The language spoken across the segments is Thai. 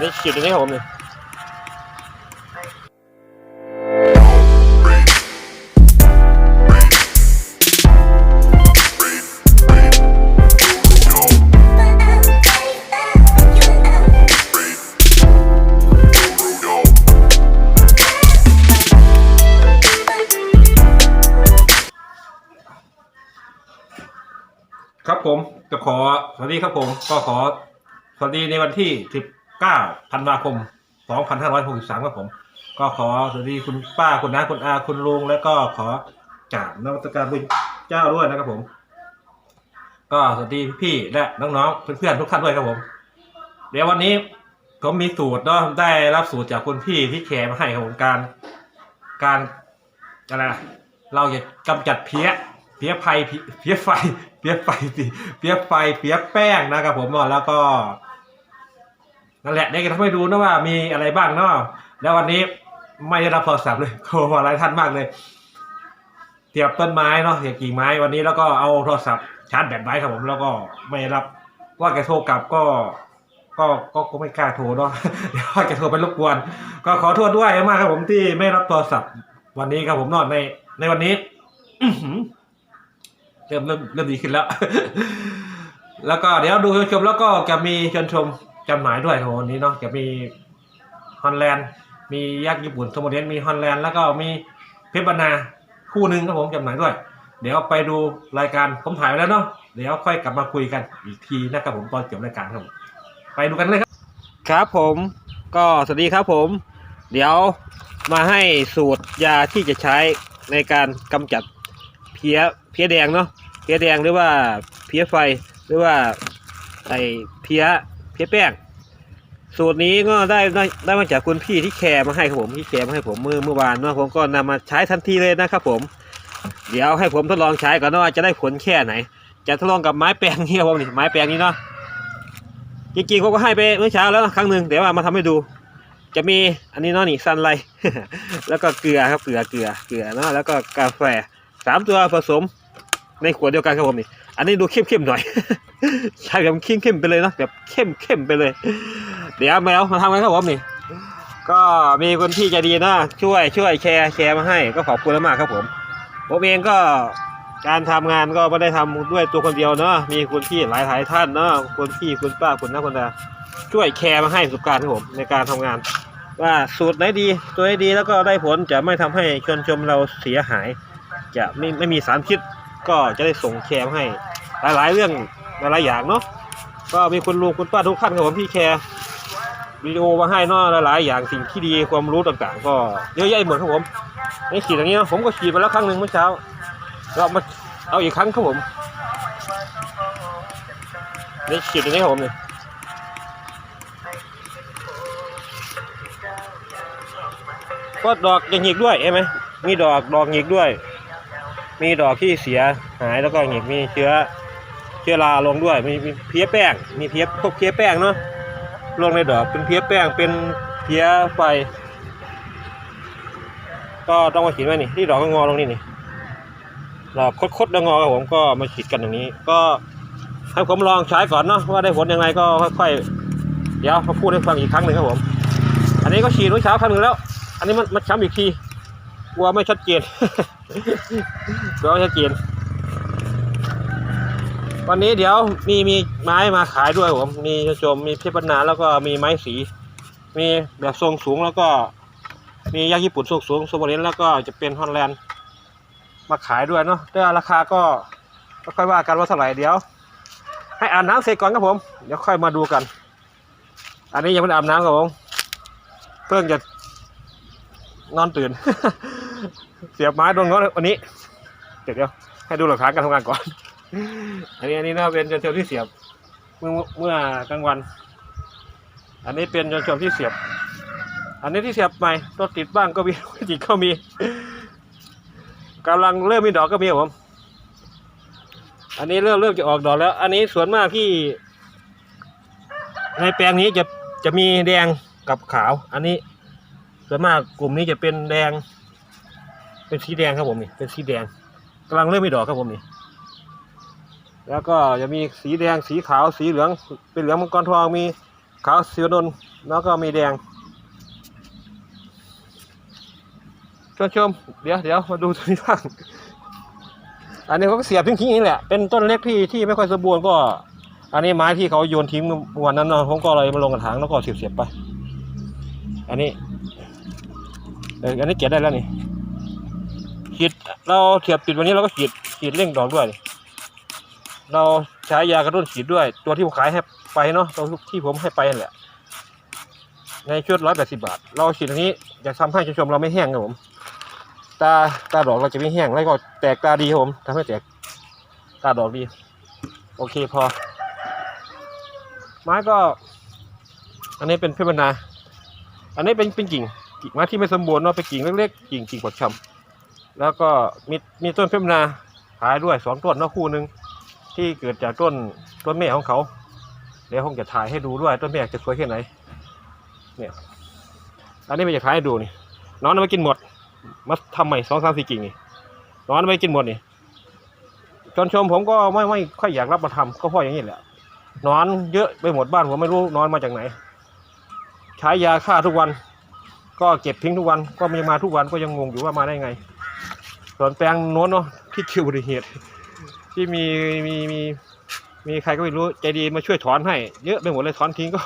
นี่ขีดอย่า ครับผมจะขอสวัสดีครับผมก็ขอสวัสดีในวันที่ 19ธันวาคม 2563ครับผม ก็ขอสวัสดีคุณป้าคุณน้าคุณอาคุณลุงแล้วก็ขอกราบนมัสการพระเจ้าด้วยนะครับผม ก็สวัสดีพี่ๆและน้องๆเพื่อนๆทุกท่านด้วยครับผม เดี๋ยววันนี้ผมมีสูตรเนาะได้รับสูตรจากคุณพี่ที่แชร์มาให้ครับผมการ การอะไรนะเราจะกำจัดเพี้ยเพี้ยไฟเพี้ยไฟ เพี้ยไฟสิเพี้ยไฟเพี้ยแป้งนะครับผมเนาะแล้วก็นั่นแหละได้กันทำให้ดูนะว่ามีอะไรบ้างเนาะแล้ววันนี้ไม่ได้รับโทรศัพท์เลยโทรมาหาท่านมากเลยเสียบต้นไม้เนาะเสียบกิ่งไม้วันนี้แล้วก็เอาโทรศัพท์ชาร์จแบตไว้ครับผมแล้วก็ไม่รับว่าแกโทรกลับก็ก็ก็ก็ไม่กล้าโทรเนาะเดี๋ยวแกโทรไปรบกวน ก็ขอโทษด้วยมากครับผมที่ไม่รับโทรศัพท์ วันนี้ครับผมเนอนในในวันนี้อื เริ่มเริ่มเริ่มดีขึ้นแล้ว แล้วก็เดี๋ยวดูชมแล้วก็จะมีชนชมจำหน่ายด้วยครับวันนี้เนาะจะมีฮอลแลนด์มียักษ์ญี่ปุ่นสมุทรเดนมีฮอลแลนด์แล้วก็มีเพชรบรรณาคู่หนึ่งครับผมจำหน่ายด้วย เดี๋ยวไปดูรายการผมถ่ายไว้แล้วเนาะเดี๋ยวค่อยกลับมาคุยกันอีกทีนะครับผมตอนจบรายการครับผมไปดูกันเลยครับ ครับผมก็สวัสดีครับผม เดี๋ยวมาให้สูตรยาที่จะใช้ในการกำจัดเพี้ยเพี้ยแดงเนาะ เพี้ยแดงหรือว่าเพี้ยไฟหรือว่าไอเพี้ยเพี้ยแป้งสูตรนี้ก็ได้ได้ได้มาจากคุณพี่ที่แชร์มาให้ครับผมที่แชร์มาให้ผมเมื่อเมื่อวานเนาะผมก็นำมาใช้ทันทีเลยนะครับผม เดี๋ยวให้ผมทดลองใช้ก่อนว่าจะได้ผลแค่ไหน จะทดลองกับไม้แปลงนี่ครับผมนี่ไม้แปลงนี้เนาะจริงๆผมก็ให้ไปเมื่อเช้าแล้วครั้งหนึ่งแต่ว่ามาทำให้ดู จะมีอันนี้เนาะนี่ซันไลแล้วก็เกลือครับเกลือเกลือเกลือเนาะแล้วก็กาแฟสามตัวผสม ในขวดเดียวกันครับผมนี่ อันนี้ดูเข้มๆหน่อย ใช่แบบเข้มๆไปเลยนะแบบเข้มๆไปเลย เดี๋ยวแมวมาทำกันครับผมนี่ ก็มีคนที่ใจดีนะช่วยช่วยแชร์แชร์มาให้ ก็ขอบคุณมากครับผมผมเองก็การทำงานก็ไม่ได้ทำด้วยตัวคนเดียวเนาะมีคุณพี่หลายหลายท่านเนาะคุณพี่คุณป้าคุณน้าคุณตาช่วยแชร์มาให้ประสบการณ์ครับผมในการทำงาน ว่าสูตรไหนดี ตัวไหนดีแล้วก็ได้ผลจะไม่ทำให้ชนชมเราเสียหาย จะไม่ไม่มีสารพิษ ก็จะได้ส่งแชร์มให้หลายๆ เรื่องหลายๆอย่างเนาะก็มีคุณลุงคุณป้าทุกท่านครับผมที่แชร์วิดีโอมาให้เนาะหลายๆอย่างสิ่งที่ดีความรู้ต่างๆ ก็เยอะแยะหมดครับผมในขีดอย่างนี้นะผมก็ขีดไปแล้วครั้งหนึ่งเมื่อเช้าเรามาเอาอีกครั้งครับผมนี่ขีดอย่างนี้ครับผมนี่ก็ดอกจะหงิกด้วยใช่ไหมมีดอกดอกหงิกด้วย มีดอกที่เสียหายแล้วก็หงิกมีเชื้อเชื้อราลงด้วย มีเพี้ยแป้ง มีเพี้ยพวกเพี้ยแป้งเนาะลงในดอกเป็นเพี้ยแป้งเป็นเพี้ยไฟ ก็ต้องมาขีดไว้นี่ที่ดอกก็งอลงนี่นี่ดอกคดๆแล้วงอครับผมก็มาขีดกันอย่างนี้ ก็ให้ผมลองใช้ก่อนเนาะว่าได้ผลยังไงก็ค่อยๆเดี๋ยวมาพูดให้ฟังอีกครั้งหนึ่งครับผม อันนี้ก็ฉีดเมื่อเช้าครั้งหนึ่งแล้ว อันนี้มันมันช้ำอีกทีกลัวไม่ชัดเจน กลัวไม่ชัดเจนวันนี้เดี๋ยวมีมีไม้มาขายด้วยผม มีชมมีเพชรบรรณาแล้วก็มีไม้สี มีแบบทรงสูงแล้วก็ มียักษ์ญี่ปุ่นทรงสูงโซโมเรนแล้วก็จะเป็นฮอลแลนด์มาขายด้วยเนาะแต่ราคาก็ก็ค่อยว่ากันว่าเท่าไหร่เดี๋ยว ให้อาบน้ำเสร็จก่อนครับผม เดี๋ยวค่อยมาดูกัน อันนี้ยังไม่ได้อาบน้ำครับผม เพิ่งจะนอนตื่น เสียบไม้โดนง้อวันนี้ เดี๋ยวเดี๋ยวให้ดูหลักฐานการทำงานก่อน อันนี้อันนี้น่าเป็นจนเทียวที่เสียบ เมื่อเมื่อกลางวัน อันนี้เป็นจนเทียวที่เสียบ อันนี้ที่เสียบใหม่ตัวติดบ้างก็มีติดก็มีกำลังเริ่มมีดอกก็มีครับผม อันนี้เริ่มเริ่มจะออกดอกแล้ว อันนี้ส่วนมากที่ ในแปลงนี้จะจะมีแดงกับขาว อันนี้ส่วนมากกลุ่มนี้จะเป็นแดง เป็นสีแดงครับผมนี่เป็นสีแดงกำลังเริ่มมีดอกครับผมนี่แล้วก็จะมีสีแดงสีขาวสีเหลือง เป็นเหลืองมังกรทองมีขาวสือนนท์แล้วก็มีแดงชมชมเดี๋ยวเดี๋ยวมาดูตัวนี้บ้างอันนี้เขาก็เสียบทิ้งๆนี่แหละเป็นต้นเล็กที่ที่ไม่ค่อยสมบูรณ์ก็ อันนี้ไม้ที่เขาโยนทิ้งวันนั้นนาะผมก็เลยมาลงกระถางแล้วก็เสียบเสียบๆไป อันนี้อันนี้เก็บได้แล้วนี่ีดเราเสียบติดวันนี้เราก็ขีดขีดเร่งดอกด้วย เราใช้ยากระตุ้นขีดด้วย ตัวที่ผมขายให้ไปเนาะตัวที่ผมให้ไปนั่นแหละ ในชุดร้อยแปดสิบาท เราฉีดอันนี้อยากทำให้ชมเราไม่แห้งครับผมตาตาดอกเราจะไม่แห้งแล้วก็แตกตาดีครับผมทำให้แตกตาดอกดี โอเคพอ ไม้ก็ อันนี้เป็นเพชรบรรณาอันนี้เป็นเป็นกิ่งกิ่งไม้ที่ไม่สมบูรณ์เนาะเป็นกิ่งเล็กๆกิ่งกิ่งปอดชำ แล้วก็มีมีต้นเพชรบรรณาขายด้วยสองต้นนะคู่หนึ่งที่เกิดจากต้นต้นแม่ของเขาเดี๋ยวผมจะถ่ายให้ดูด้วยต้นแม่จะสวยแค่ไหน เนี่ยอันนี้ไม่จะถ่ายให้ดูนี่น้องเอาไปกินหมด มาทำใหม่สองสามสี่กิ่งนี่น้องเอาไปกินหมดนี่จนชมผมก็ไม่ไม่ค่อยอยากรับมาทำก็เพราะอย่างนี้แหละนอนเยอะไปหมดบ้านผมไม่รู้นอนมาจากไหน ใช้ยาฆ่าทุกวัน ก็เก็บทิ้งทุกวันก็ยังมาทุกวันก็ยังงงอยู่ว่ามาได้ไง สวนแปลงโน้นเนาะที่เกิดอุบัติเหตุที่มีมีมีมีใครก็ไม่รู้ใจดีมาช่วยถอนให้ เยอะไปหมดเลยถอนทิ้งก็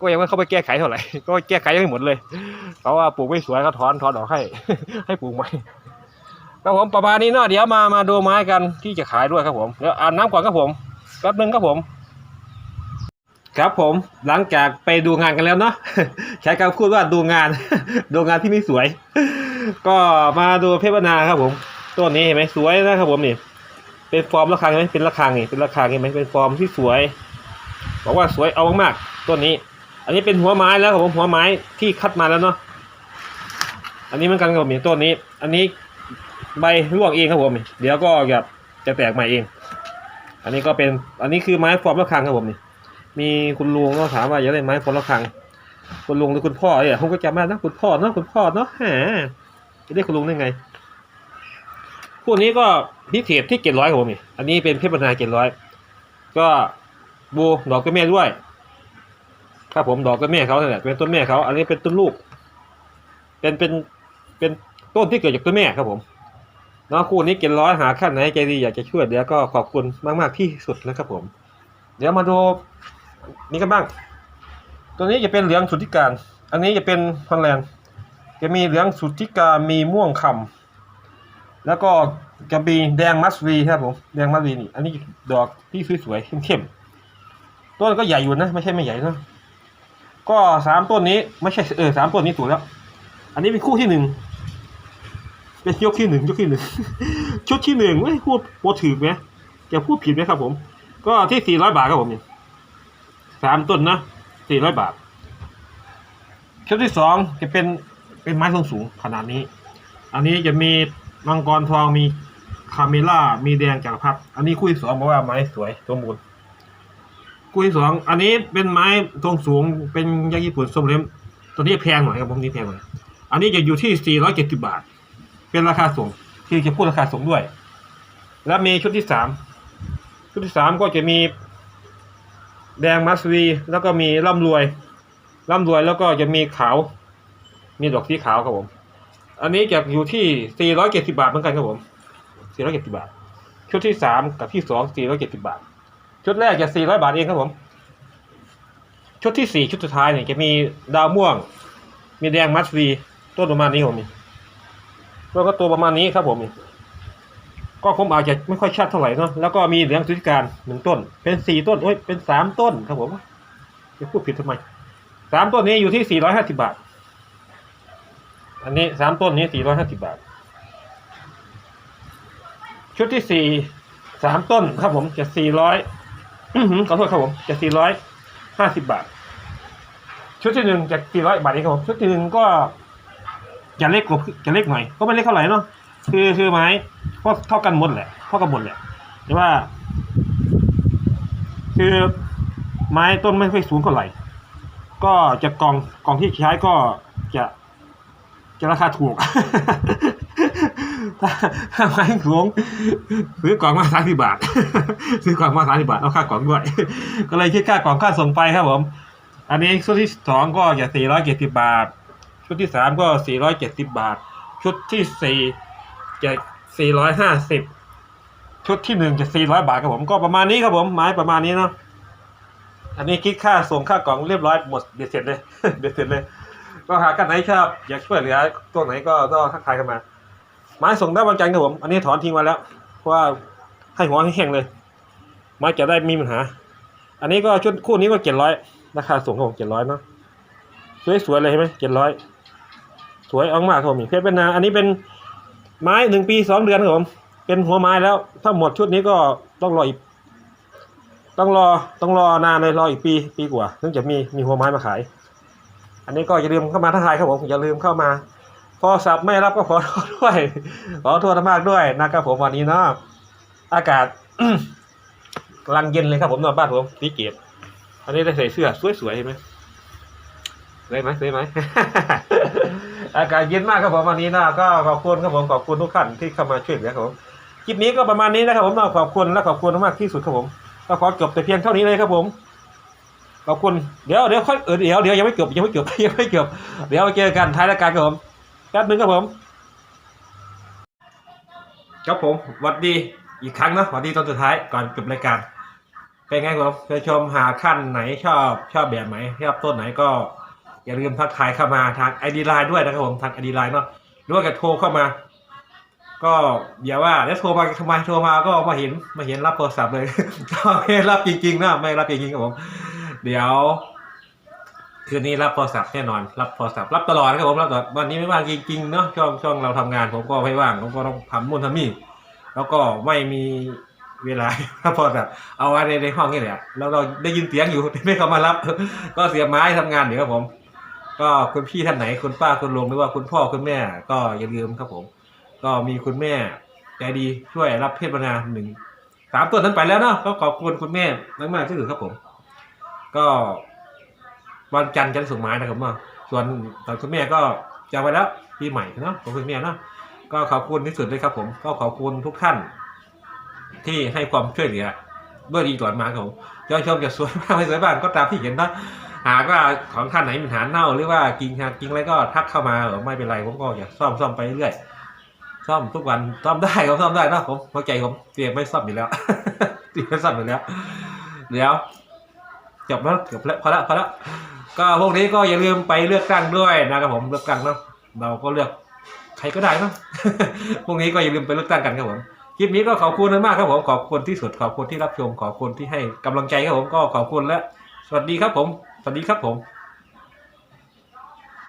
ก็ยังไม่เข้าไปแก้ไขเท่าไหร่ก็แก้ไขยังไม่หมดเลยเขาว่าปลูกไม่สวยก็ถอนถอนออกให้ ให้ปลูกใหม่ครับผมประมาณนี้เนาะเดี๋ยวมามาดูไม้กันที่จะขายด้วยครับผมเดี๋ยวอาบน้ำก่อนครับผมแป๊บนึงครับผม ครับผมหลังจากไปดูงานกันแล้วเนาะใช้คำพูดว่าดูงาน ดูงานที่ไม่สวย ก็มาดูเพชรบรรณาครับผมต้นนี้เห็นไหมสวยนะครับผมนี่เป็นฟอร์มระฆังเห็นไหมเป็นระฆังนี่เป็นระฆังเห็นไหมเป็นฟอร์มที่สวยบอกว่าสวยเอามากๆต้นนี้ อันนี้เป็นหัวไม้แล้วครับผมหัวไม้ที่คัดมาแล้วเนาะอันนี้เหมือนกันครับผมต้นนี้ อันนี้ใบร่วงเองครับผมนี่เดี๋ยวก็จะจะแตกใหม่เอง อันนี้ก็เป็นอันนี้คือไม้ฟอร์มระฆังครับผมนี่มีคุณลุงก็ถามว่าอยากได้ไม้ฟอร์มระฆังคุณลุงหรือคุณพ่อเนี่ยผมก็จำได้นะคุณพ่อเนาะคุณพ่อเนาะแหม จะได้คุณลุงได้ไง พวกนี้ก็พิเศษที่เจ็ดร้อยผมนี่อันนี้เป็นเพชรบรรณาเจ็ดร้อยก็บูดอกกระแม่ด้วยครับผมดอกกระแม่เขาเนี่ยเป็นต้นแม่เขา อันนี้เป็นต้นลูก เป็นเป็นเป็นต้นที่เกิดจากต้นแม่ครับผมเนาะคู่นี้เกินร้อยหาขั้นไหนใจดีอยากจะช่วยเดี๋ยวก็ขอบคุณมาก ๆ ที่สุดนะครับผม เดี๋ยวมาดูนี่กันบ้าง ตัวนี้จะเป็นเหลืองสุทธิการ อันนี้จะเป็นฮอลแลนด์ จะมีเหลืองสุทธิกา มีม่วงคำแล้วก็จะมีแดงมัสวีครับผมแดงมัสวีนี่อันนี้ดอกที่สวยๆเข้มๆต้นก็ใหญ่อยู่นะไม่ใช่ไม่ใหญ่นะก็สามต้นนี้ไม่ใช่เออสามต้นนี้สวยแล้ว อันนี้เป็นคู่ที่หนึ่งเป็นยกที่หนึ่งยกที่หนึ่งชุดที่หนึ่งไม่พูดโปรถือไหมจะพูดผิดไหมครับ ผม ก็ที่สี่ร้อยบาทครับผมเนี่ยสามต้นนะสี่ร้อยบาทชุดที่สองจะเป็น เป็นไม้ทรงสูงขนาดนี้ อันนี้จะมีมังกรทองมีคาเมล่ามีแดงจักรพรรดิอันนี้คู่ที่สองบอกว่าไม้สวยสมบูรณ์คู่ที่สองอันนี้เป็นไม้ทรงสูงเป็นยางญี่ปุ่นส้มเล้มตัวนี้แพงหน่อยครับผมนี่แพงหน่อยอันนี้จะอยู่ที่สี่ร้อยเจ็ดสิบาท เป็นราคาส่งที่จะพูดราคาส่งด้วย แล้วมีชุดที่สามชุดที่สามก็จะมี แดงมัสวีแล้วก็มีร่ำรวยร่ำรวยแล้วก็จะมีขาว มีดอกสีขาวครับผม อันนี้จะอยู่ที่ 470 บาทเหมือนกันครับผม 470 บาท ชุดที่สามกับที่สอง470 บาท ชุดแรกจะ 400 บาทเองครับผม ชุดที่สี่ชุดสุดท้ายเนี่ยจะมีดาวม่วง มีแดงมัสวีต้นประมาณนี้ครับผมแล้วก็ตัวประมาณนี้ครับผมนี่ก็ผมอาจจะไม่ค่อยชัดเท่าไหร่เนาะแล้วก็มีเหลืองสุธิการหนึ่งต้น เป็นสี่ต้นโอ้ยเป็นสามต้นครับผมจะพูดผิดทำไมสามต้นนี้อยู่ที่สี่ร้อยห้าสิบาท อันนี้สามต้นนี้สี่ร้อยห้าสิบาท ชุดที่สี่สามต้นครับผมจะสี่ร้อยขอโทษครับผมจะสี่ร้อยห้าสิบบาท ชุดที่หนึ่งจะสี่ร้อยบาทเองครับผมชุดที่หนึ่งก็จะเล็กกว่าจะเล็กหน่อยก็ไม่เล็กเท่าไหร่เนาะคือคือไม้ก็เท่ากันหมดแหละเท่ากันหมดแหละแต่ว่า คือไม้ต้นไม่ค่อยสูงเท่าไหร่ก็จะกองกองที่ใช้ก็จะ จะราคาถูก ถ้าถ้าไม้หลวงซื้อกล่องมาสามสิบบาท ซื้อกล่องมาสามสิบบาท เอาค่ากล่องด้วย ก็เลยคิดค่ากล่องค่าส่งไปครับผม อันนี้ชุดที่สองก็จะสี่ร้อยเจ็ดสิบาท ชุดที่สามก็สี่ร้อยเจ็ดสิบาท ชุดที่สี่จะสี่ร้อยห้าสิบชุดที่หนึ่งจะสี่ร้อยบาทครับผมก็ประมาณนี้ครับผมไม้ประมาณนี้เนาะอันนี้คิดค่าส่งค่ากล่องเรียบร้อยหมดเบ็ดเสร็จเลยเบ็ดเสร็จเลย ก็หากันไหนชอบอยากช่วยเหลือตัวไหนก็ต้องทักทายกันมาไม้ส่งได้วันจันทร์ครับผม อันนี้ถอนทิ้งมาแล้ว เพราะว่าให้หัวให้แห้งเลยไม้จะได้มีปัญหา อันนี้ก็ชุดคู่นี้ก็เจ็ดร้อยราคาส่งครับผมเจ็ดร้อยเนาะสวยๆเลยใช่ไหมเจ็ดร้อยสวยออกมากครับผมเพชรเป็นนาอันนี้เป็นไม้หนึ่งปีสองเดือนครับผม เป็นหัวไม้แล้ว ถ้าหมดชุดนี้ก็ต้องรออีก ต้องรอต้องรอนานเลยรออีกปีปีกว่าถึงจะมีมีหัวไม้มาขาย อันนี้ก็อย่าลืมเข้ามาทักทายครับผมอย่าลืมเข้ามาพอสับไม่รับก็ขอโทษด้วยขอโทษมากด้วยนะครับผมวันนี้เนาะอากาศกำลังเย็นเลยครับผมนอนบ้านผมสีเกียรติอันนี้ได้ใส่เสื้อสวยๆเห็นไหมสวยไหมสวยไหมอากาศเย็นมากครับผมวันนี้นะก็ขอบคุณครับผมขอบคุณทุกท่านที่เข้ามาช่วยเหลือครับผมคลิปนี้ก็ประมาณนี้นะครับผมขอบคุณและขอบคุณมากที่สุดครับผมก็ขอจบแต่เพียงเท่านี้เลยครับผม ขอบคุณเดี๋ยวเดี๋ยวค่อยเออเดี๋ยวเดี๋ยวยังไม่จบยังไม่จบยังไม่จบเดี๋ยวเจอกันท้ายรายการครับผมแป๊บนึงครับผมครับผมหวัดดีอีกครั้งนะหวัดดีตอนสุดท้ายก่อนจบรายการเป็นไงครับผมเคยชมหาขั้นไหนชอบชอบแบบไหนชอบต้นไหนก็อย่าลืมทักทายเข้ามาทางไอดีไลน์ด้วยนะครับผมทางไอดีไลน์เนาะหรือว่าจะโทรเข้ามา ก็อย่าว่าแล้วโทรมาทำไมโทรมาก็มาเห็นมาเห็นรับโทรศัพท์เลยก็ไม่รับจริงๆนะไม่รับจริงๆครับผม เดี๋ยว คืนนี้รับโทรศัพท์แน่นอน รับโทรศัพท์รับตลอดครับผมรับตลอดวันนี้ไม่ว่างจริงๆเนาะช่วงช่วงเราทำงาน ผมก็ไม่ว่างผมก็ต้องทำนู่นทำนี่แล้วก็ไม่มีเวลารับโทรศัพท์เอาไว้ในในห้องนี่แหละแล้วเราได้ยินเสียงอยู่ไม่เข้ามารับ ก็เสียไม้ทำงานเดี๋ยวครับผม ก็คุณพี่ท่านไหนคุณป้าคุณลุงหรือว่าคุณพ่อคุณแม่ ก็อย่าลืมครับผม ก็มีคุณแม่ใจดีช่วยรับเพศบรรณาหนึ่งสามตัวนั้นไปแล้วเนาะก็ขอบคุณคุณแม่มากๆที่สุดครับผม วันจันทร์จะได้ส่งไม้นะครับเนาส่วนตอนคุณแม่ก็จะไปแล้วปีใหม่เนาะของคุณแม่เนาะก็ขอบคุณที่สุดเลยครับผม ก็ขอบคุณทุกท่าน ที่ให้ความช่วยเหลือด้วยดีต่อมาครับผมยอดชมจะสวยบ้างไม่สวยบ้างก็ตามที่เห็นนะหากว่าของท่านไหนมีปัญหาเน่าหรือว่ากินกินอะไรก็ทักเข้ามาเออไม่เป็นไรผมก็อยากซ่อมซ่อมไปเรื่อยซ่อมทุกวันซ่อมได้ก็ซ่อมได้นะผมเข้าใจผมเตรียมไม่ซ่อมอยู่แล้วเตรียมไม่ซ่อมอยู่แล้วเดี๋ยว จบแล้วจบแล้วพอละพอละก็พวกนี้ก็อย่าลืมไปเลือกตั้งด้วยนะครับผมเลือกตั้งเนาะเราก็เลือกใครก็ได้เนาะพวกนี้ก็อย่าลืมไปเลือกตั้งกันครับผมคลิปนี้ก็ขอบคุณมากครับผมขอบคุณที่สุดขอบคุณที่รับชมขอบคุณที่ให้กำลังใจครับผมก็ขอบคุณและสวัสดีครับผมสวัสดีครับผม